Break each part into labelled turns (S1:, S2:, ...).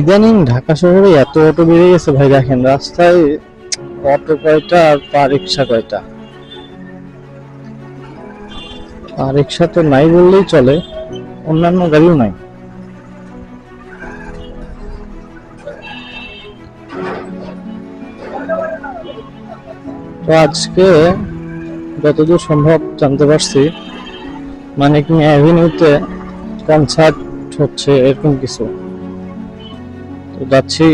S1: ইদানিং ঢাকা শহরে এত অটো বেড়ে গেছে ভাই, দেখেন রাস্তায় অটো কয়টা আর পা রিক্সা কয়টা? পা রিক্সা তো নাই বললেই চলে, অন্যান্য গাড়িও নাই। তো আজকে যতদূর সম্ভব জানতে পারছি মানে কি অ্যাভিনিউতে কনসার্ট হচ্ছে এরকম কিছু। তো যাচ্ছি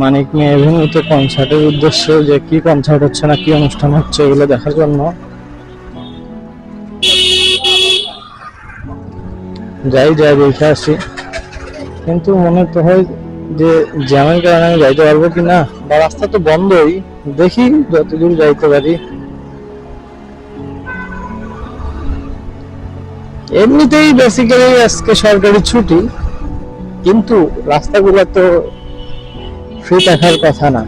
S1: মানিক নিয়ে এভিনিউতে কনসার্টের উদ্দেশ্যে যে কি কনসার্ট হচ্ছে না কি অনুষ্ঠান হচ্ছে এগুলো দেখার জন্য। যাই যাই, দেখে আসি। কিন্তু মনে তো হয় যে জ্যামের কারণে আমি যাইতে পারব কি না বা রাস্তা তো বন্ধই, দেখি যতদূর যাইতে পারি। এমনিতেই বেসিক্যালি আজকে সরকারি ছুটি, কিন্তু রাস্তাগুলো তো ফ্রি থাকার কথা না।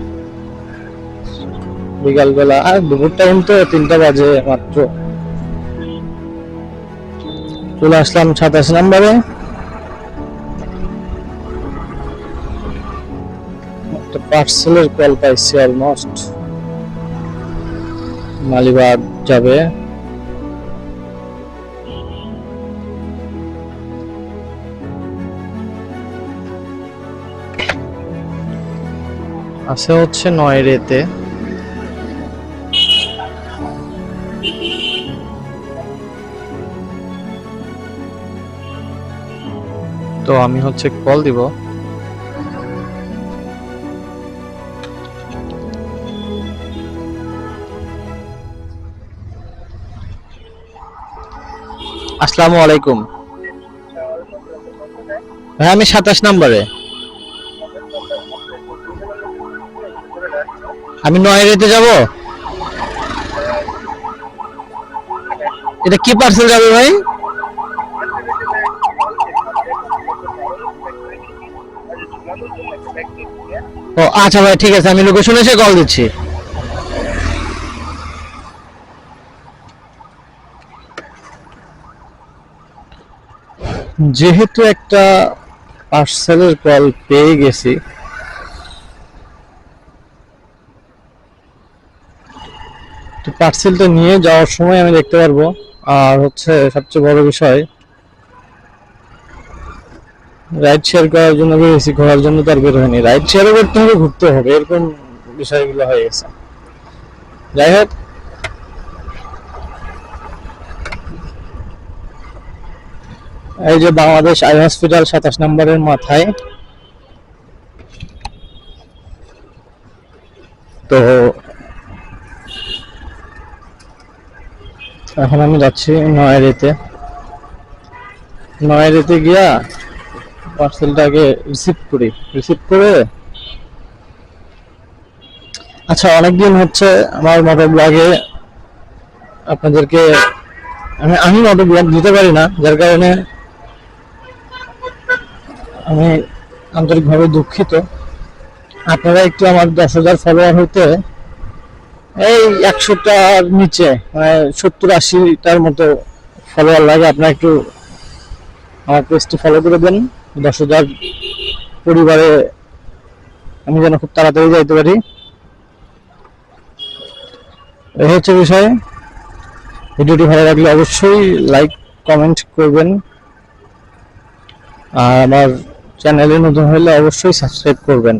S1: বিকালবেলা, আর দুপুর টাইম তো তিনটা বাজে মাত্র। চলে আসলাম সাতাশ নাম্বারে। একটা পার্সেলের কল পাইছি অলমোস্ট মালিবাগ যাবে। আছে হচ্ছে নয় রেতে। তো আমি হচ্ছে কল দিব। আসসালামু আলাইকুম। হ্যাঁ আমি সাতাশ নম্বরে। আমি নয় রেতে যাব। এটা কি পার্সেল যাবে ভাই? ও আচ্ছা ভাই, ঠিক আছে, আমি লোকেশন এসে কল দিচ্ছি। যেহেতু একটা পার্সেলের কল পেয়ে গেছি তো পার্সেলটা নিয়ে যাওয়ার সময় আমি দেখতে পারব। আর হচ্ছে সবচেয়ে বড় বিষয় রাইড শেয়ার করার জন্য বেরিয়েছি ঘোরার জন্য তার বের হয়নি। রাইড শেয়ারও করতে হবে ঘুরতে হবে, এরকম বিষয়গুলো হয়ে গেছে। যাই হোক। এই যে বাংলাদেশ আই হসপিটাল সাতাশ নম্বরের মাথায়। তো এখন আমি যাচ্ছি নয়ারিতে নয়ারিতে গিয়া পার্সেলটাকে রিসিভ করি। রিসিভ করে আচ্ছা অনেকদিন হচ্ছে আমার মোটর ব্লগে আপনাদেরকে আমি আমি মোটর ব্লগ দিতে পারি না, যার কারণে আমি আন্তরিকভাবে দুঃখিত। আপনারা একটু আমার দশ হাজার ফলোয়ার হইতে এই একশোটার নিচে মানে সত্তর আশিটার মতো ফলোয়ার লাগে। আপনারা একটু আমার পেজটি ফলো করে দেন। দশ হাজার পরিবারে আমি যেন খুব তাড়াতাড়ি যাইতে পারি। এই হচ্ছে বিষয়। ভিডিওটি ভালো লাগলে অবশ্যই লাইক কমেন্ট করবেন। আর আমার চ্যানেলে নতুন হলে অবশ্যই সাবস্ক্রাইব করবেন।